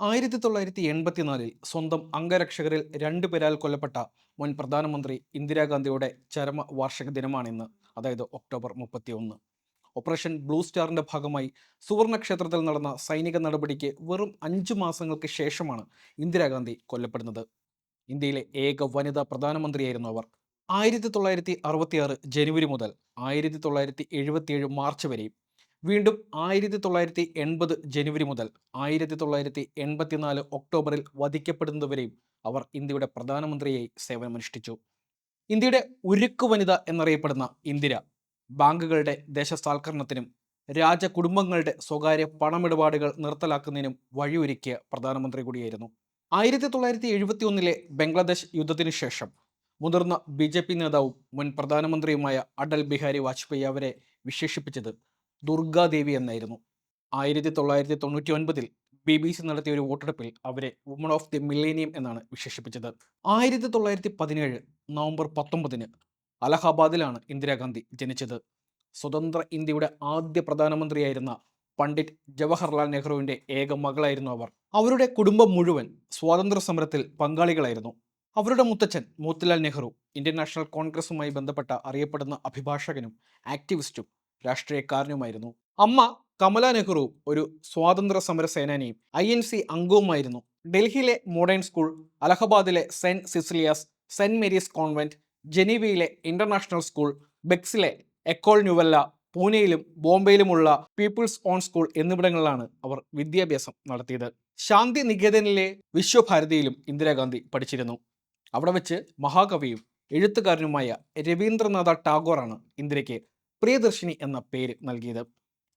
ആയിരത്തി തൊള്ളായിരത്തി എൺപത്തിനാലിൽ സ്വന്തം അംഗരക്ഷകരിൽ രണ്ടു പേരാൽ കൊല്ലപ്പെട്ട മുൻ പ്രധാനമന്ത്രി ഇന്ദിരാഗാന്ധിയുടെ ചരമ വാർഷിക ദിനമാണിന്ന് അതായത് ഒക്ടോബർ മുപ്പത്തിയൊന്ന്. ഓപ്പറേഷൻ ബ്ലൂ സ്റ്റാറിന്റെ ഭാഗമായി സുവർണ ക്ഷേത്രത്തിൽ നടന്ന സൈനിക നടപടിക്ക് വെറും അഞ്ചു മാസങ്ങൾക്ക് ശേഷമാണ് ഇന്ദിരാഗാന്ധി കൊല്ലപ്പെടുന്നത്. ഇന്ത്യയിലെ ഏക വനിതാ പ്രധാനമന്ത്രിയായിരുന്നു അവർ. ആയിരത്തി തൊള്ളായിരത്തി അറുപത്തിയാറ് ജനുവരി മുതൽ ആയിരത്തി തൊള്ളായിരത്തി എഴുപത്തിയേഴ് മാർച്ച് വരെയും വീണ്ടും ആയിരത്തി തൊള്ളായിരത്തി എൺപത് ജനുവരി മുതൽ ആയിരത്തി തൊള്ളായിരത്തി എൺപത്തിനാല് ഒക്ടോബറിൽ വധിക്കപ്പെടുന്നതുവരെയും അവർ ഇന്ത്യയുടെ പ്രധാനമന്ത്രിയായി സേവനമനുഷ്ഠിച്ചു. ഇന്ത്യയുടെ ഉരുക്കു വനിത എന്നറിയപ്പെടുന്ന ഇന്ദിര ബാങ്കുകളുടെ ദേശസാൽക്കരണത്തിനും രാജകുടുംബങ്ങളുടെ സ്വകാര്യ പണമിടപാടുകൾ നിർത്തലാക്കുന്നതിനും വഴിയൊരുക്കിയ പ്രധാനമന്ത്രി കൂടിയായിരുന്നു. ആയിരത്തി തൊള്ളായിരത്തി എഴുപത്തി ഒന്നിലെ ബംഗ്ലാദേശ് യുദ്ധത്തിനു ശേഷം മുതിർന്ന ബി ജെ പി നേതാവും മുൻ പ്രധാനമന്ത്രിയുമായ അടൽ ബിഹാരി വാജ്പേയി അവരെ വിശേഷിപ്പിച്ചത് ദുർഗാദേവി എന്നായിരുന്നു. ആയിരത്തി തൊള്ളായിരത്തി തൊണ്ണൂറ്റി ഒൻപതിൽ ബി ബി സി നടത്തിയ ഒരു വോട്ടെടുപ്പിൽ അവരെ വുമൺ ഓഫ് ദി മില്ലേനിയം എന്നാണ് വിശേഷിപ്പിച്ചത്. ആയിരത്തി തൊള്ളായിരത്തി പതിനേഴ് നവംബർ പത്തൊമ്പതിന് അലഹാബാദിലാണ് ഇന്ദിരാഗാന്ധി ജനിച്ചത്. സ്വതന്ത്ര ഇന്ത്യയുടെ ആദ്യ പ്രധാനമന്ത്രിയായിരുന്ന പണ്ഡിറ്റ് ജവഹർലാൽ നെഹ്റുവിന്റെ ഏക മകളായിരുന്നു അവർ. അവരുടെ കുടുംബം മുഴുവൻ സ്വാതന്ത്ര്യ സമരത്തിൽ പങ്കാളികളായിരുന്നു. അവരുടെ മുത്തച്ഛൻ മോത്തിലാൽ നെഹ്റു ഇന്ത്യൻ നാഷണൽ കോൺഗ്രസുമായി ബന്ധപ്പെട്ട അറിയപ്പെടുന്ന അഭിഭാഷകനും ആക്ടിവിസ്റ്റും രാഷ്ട്രീയക്കാരനുമായിരുന്നു. അമ്മ കമല നെഹ്റു ഒരു സ്വാതന്ത്ര്യ സമര സേനാനിയും ഐ എൻ സി അംഗവുമായിരുന്നു. ഡൽഹിയിലെ modern school അലഹബാദിലെ saint Cecilia's saint Mary's convent ജനീവയിലെ international school ബെക്സിലെ എക്കോൾ ന്യൂവല്ല പൂനെയിലും ബോംബെയിലുമുള്ള പീപ്പിൾസ് ഓൺ സ്കൂൾ എന്നിവിടങ്ങളിലാണ് അവർ വിദ്യാഭ്യാസം നടത്തിയത്. ശാന്തി നികേതനിലെ വിശ്വഭാരതിയിലും ഇന്ദിരാഗാന്ധി പഠിച്ചിരുന്നു. അവിടെ വെച്ച് മഹാകവിയും എഴുത്തുകാരനുമായ രവീന്ദ്രനാഥ ടാഗോറാണ് ഇന്ദിരയ്ക്ക് പ്രിയദർശിനി എന്ന പേര് നൽകിയത്.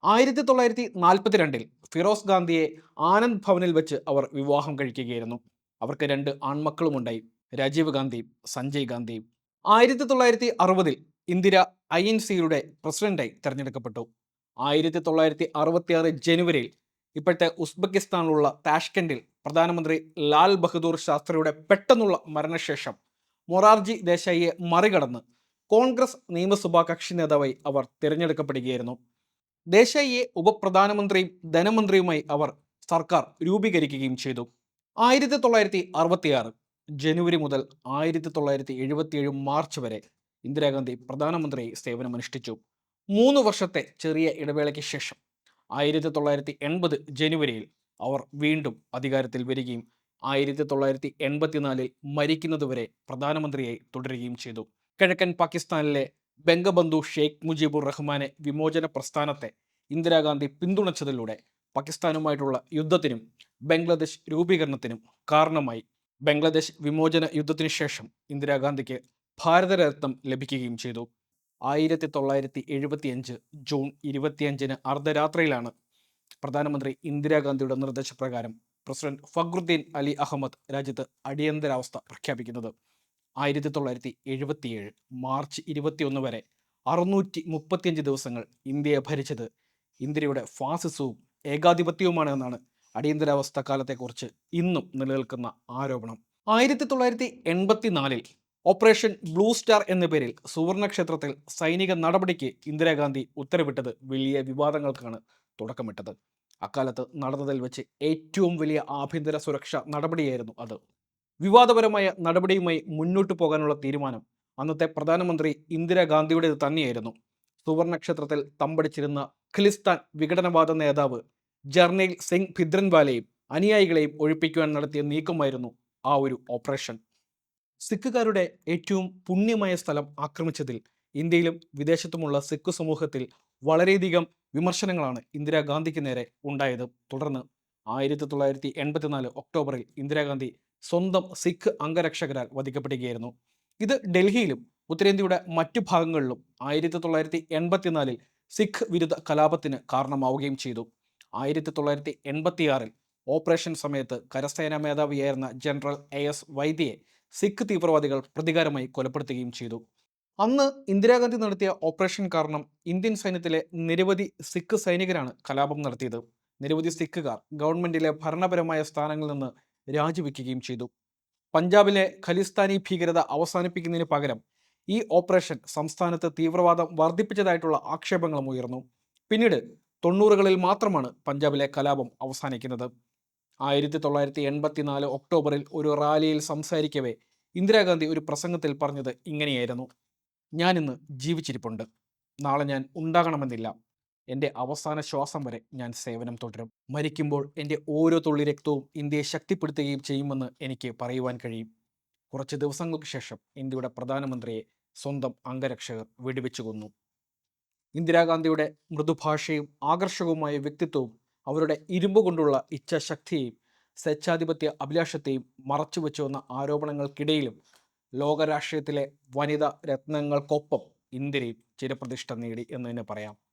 ആയിരത്തി തൊള്ളായിരത്തി നാൽപ്പത്തിരണ്ടിൽ ഫിറോസ് ഗാന്ധിയെ ആനന്ദ് ഭവനിൽ വെച്ച് അവർ വിവാഹം കഴിക്കുകയായിരുന്നു. അവർക്ക് രണ്ട് ആൺമക്കളുമുണ്ടായി. രാജീവ് ഗാന്ധി സഞ്ജയ് ഗാന്ധി. ആയിരത്തി തൊള്ളായിരത്തി അറുപതിൽ ഇന്ദിര ഐ എൻ സിയുടെ പ്രസിഡന്റായി തെരഞ്ഞെടുക്കപ്പെട്ടു. ആയിരത്തി തൊള്ളായിരത്തി അറുപത്തിയാറ് ജനുവരിയിൽ ഇപ്പോഴത്തെ ഉസ്ബെക്കിസ്ഥാനിലുള്ള താഷ്കെൻഡിൽ പ്രധാനമന്ത്രി ലാൽ ബഹദൂർ ശാസ്ത്രിയുടെ പെട്ടെന്നുള്ള മരണശേഷം മൊറാർജി ദേശായിയെ മറികടന്ന് കോൺഗ്രസ് നിയമസഭാ കക്ഷി നേതാവായി അവർ തിരഞ്ഞെടുക്കപ്പെടുകയായിരുന്നു. ദേശായിയെ ഉപപ്രധാനമന്ത്രിയും ധനമന്ത്രിയുമായി അവർ സർക്കാർ രൂപീകരിക്കുകയും ചെയ്തു. ആയിരത്തി തൊള്ളായിരത്തി അറുപത്തിയാറ് ജനുവരി മുതൽ ആയിരത്തി തൊള്ളായിരത്തി എഴുപത്തിയേഴ് മാർച്ച് വരെ ഇന്ദിരാഗാന്ധി പ്രധാനമന്ത്രിയായി സേവനമനുഷ്ഠിച്ചു. മൂന്ന് വർഷത്തെ ചെറിയ ഇടവേളയ്ക്ക് ശേഷം ആയിരത്തി തൊള്ളായിരത്തി എൺപത് ജനുവരിയിൽ അവർ വീണ്ടും അധികാരത്തിൽ വരികയും ആയിരത്തി തൊള്ളായിരത്തി എൺപത്തിനാലിൽ മരിക്കുന്നതുവരെ പ്രധാനമന്ത്രിയായി തുടരുകയും ചെയ്തു. കിഴക്കൻ പാകിസ്ഥാനിലെ ബംഗബന്ധു ഷെയ്ഖ് മുജീബുർ റഹ്മാനെ വിമോചന പ്രസ്ഥാനത്തെ ഇന്ദിരാഗാന്ധി പിന്തുണച്ചതിലൂടെ പാകിസ്ഥാനുമായിട്ടുള്ള യുദ്ധത്തിനും ബംഗ്ലാദേശ് രൂപീകരണത്തിനും കാരണമായി. ബംഗ്ലാദേശ് വിമോചന യുദ്ധത്തിനു ശേഷം ഇന്ദിരാഗാന്ധിക്ക് ഭാരതരത്നം ലഭിക്കുകയും ചെയ്തു. ആയിരത്തി തൊള്ളായിരത്തി എഴുപത്തിയഞ്ച് ജൂൺ ഇരുപത്തിയഞ്ചിന് അർദ്ധരാത്രിയിലാണ് പ്രധാനമന്ത്രി ഇന്ദിരാഗാന്ധിയുടെ നിർദ്ദേശപ്രകാരം പ്രസിഡന്റ് ഫഖ്രുദ്ദീൻ അലി അഹമ്മദ് രാജ്യത്ത് അടിയന്തരാവസ്ഥ പ്രഖ്യാപിക്കുന്നത്. ആയിരത്തി തൊള്ളായിരത്തി എഴുപത്തിയേഴ് മാർച്ച് ഇരുപത്തിയൊന്ന് വരെ അറുന്നൂറ്റി മുപ്പത്തിയഞ്ച് ദിവസങ്ങൾ ഇന്ത്യയെ ഭരിച്ചത് ഇന്ത്യയുടെ ഫാസിസവും ഏകാധിപത്യവുമാണ് എന്നാണ് അടിയന്തരാവസ്ഥ കാലത്തെക്കുറിച്ച് ഇന്നും നിലനിൽക്കുന്ന ആരോപണം. ആയിരത്തി തൊള്ളായിരത്തി എൺപത്തിനാലിൽ ഓപ്പറേഷൻ ബ്ലൂ സ്റ്റാർ എന്ന പേരിൽ സുവർണക്ഷേത്രത്തിൽ സൈനിക നടപടിക്ക് ഇന്ദിരാഗാന്ധി ഉത്തരവിട്ടത് വലിയ വിവാദങ്ങൾക്കാണ് തുടക്കമിട്ടത്. അക്കാലത്ത് നടന്നതിൽ വെച്ച് ഏറ്റവും വലിയ ആഭ്യന്തര സുരക്ഷാ നടപടിയായിരുന്നു അത്. വിവാദപരമായ നടപടിയുമായി മുന്നോട്ട് പോകാനുള്ള തീരുമാനം അന്നത്തെ പ്രധാനമന്ത്രി ഇന്ദിരാഗാന്ധിയുടേത് തന്നെയായിരുന്നു. സുവർണക്ഷേത്രത്തിൽ തമ്പടിച്ചിരുന്ന ഖിലിസ്ഥാൻ വിഘടനവാദ നേതാവ് ജർണയിൽ സിംഗ് ഭിദ്രൻവാലയും അനുയായികളെയും ഒഴിപ്പിക്കുവാൻ നടത്തിയ നീക്കമായിരുന്നു ആ ഒരു ഓപ്പറേഷൻ. സിഖുകാരുടെ ഏറ്റവും പുണ്യമായ സ്ഥലം ആക്രമിച്ചതിൽ ഇന്ത്യയിലും വിദേശത്തുമുള്ള സിഖ് സമൂഹത്തിൽ വളരെയധികം വിമർശനങ്ങളാണ് ഇന്ദിരാഗാന്ധിക്ക് നേരെ ഉണ്ടായത്. തുടർന്ന് ആയിരത്തി തൊള്ളായിരത്തി എൺപത്തിനാല് ഒക്ടോബറിൽ ഇന്ദിരാഗാന്ധി സ്വന്തം സിഖ് അംഗരക്ഷകരാൽ വധിക്കപ്പെടുകയായിരുന്നു. ഇത് ഡൽഹിയിലും ഉത്തരേന്ത്യയുടെ മറ്റു ഭാഗങ്ങളിലും ആയിരത്തി തൊള്ളായിരത്തി എൺപത്തിനാലിൽ സിഖ് വിരുദ്ധ കലാപത്തിന് കാരണമാവുകയും ചെയ്തു. ആയിരത്തി തൊള്ളായിരത്തി എൺപത്തിയാറിൽ ഓപ്പറേഷൻ സമയത്ത് കരസേനാ മേധാവിയായിരുന്ന ജനറൽ എ എസ് വൈദ്യയെ സിഖ് തീവ്രവാദികൾ പ്രതികാരമായി കൊലപ്പെടുത്തുകയും ചെയ്തു. അന്ന് ഇന്ദിരാഗാന്ധി നടത്തിയ ഓപ്പറേഷൻ കാരണം ഇന്ത്യൻ സൈന്യത്തിലെ നിരവധി സിഖ് സൈനികരാണ് കലാപം നടത്തിയത്. നിരവധി സിഖുകാർ ഗവൺമെന്റിലെ ഭരണപരമായ സ്ഥാനങ്ങളിൽ നിന്ന് രാജിവെക്കുകയും ചെയ്തു. പഞ്ചാബിലെ ഖലിസ്ഥാനി ഭീകരത അവസാനിപ്പിക്കുന്നതിന് പകരം ഈ ഓപ്പറേഷൻ സംസ്ഥാനത്ത് തീവ്രവാദം വർദ്ധിപ്പിച്ചതായിട്ടുള്ള ആക്ഷേപങ്ങളും ഉയർന്നു. പിന്നീട് തൊണ്ണൂറുകളിൽ മാത്രമാണ് പഞ്ചാബിലെ കലാപം അവസാനിക്കുന്നത്. ആയിരത്തി തൊള്ളായിരത്തി എൺപത്തിനാല് ഒക്ടോബറിൽ ഒരു റാലിയിൽ സംസാരിക്കവേ ഇന്ദിരാഗാന്ധി ഒരു പ്രസംഗത്തിൽ പറഞ്ഞത് ഇങ്ങനെയായിരുന്നു. ഞാനിന്ന് ജീവിച്ചിരിപ്പുണ്ട്. നാളെ ഞാൻ ഉണ്ടാകണമെന്നില്ല. എന്റെ അവസാന ശ്വാസം വരെ ഞാൻ സേവനം തുടരും. മരിക്കുമ്പോൾ എന്റെ ഓരോ തുള്ളി രക്തവും ഇന്ത്യയെ ശക്തിപ്പെടുത്തുകയും ചെയ്യുമെന്ന് എനിക്ക് പറയുവാൻ കഴിയും. കുറച്ച് ദിവസങ്ങൾക്ക് ശേഷം ഇന്ത്യയുടെ പ്രധാനമന്ത്രിയെ സ്വന്തം അംഗരക്ഷകർ വെടിവെച്ചു കൊന്നു. ഇന്ദിരാഗാന്ധിയുടെ മൃദുഭാഷയും ആകർഷകവുമായ വ്യക്തിത്വവും അവരുടെ ഇരുമ്പ് കൊണ്ടുള്ള ഇച്ഛാശക്തിയെയും സ്വേച്ഛാധിപത്യ അഭിലാഷത്തെയും മറച്ചുവെച്ചുവെന്ന ആരോപണങ്ങൾക്കിടയിലും ലോകരാഷ്ട്രീയത്തിലെ വനിതാ രത്നങ്ങൾക്കൊപ്പം ഇന്ദിരയും ചിരപ്രതിഷ്ഠ നേടി എന്ന് തന്നെ പറയാം.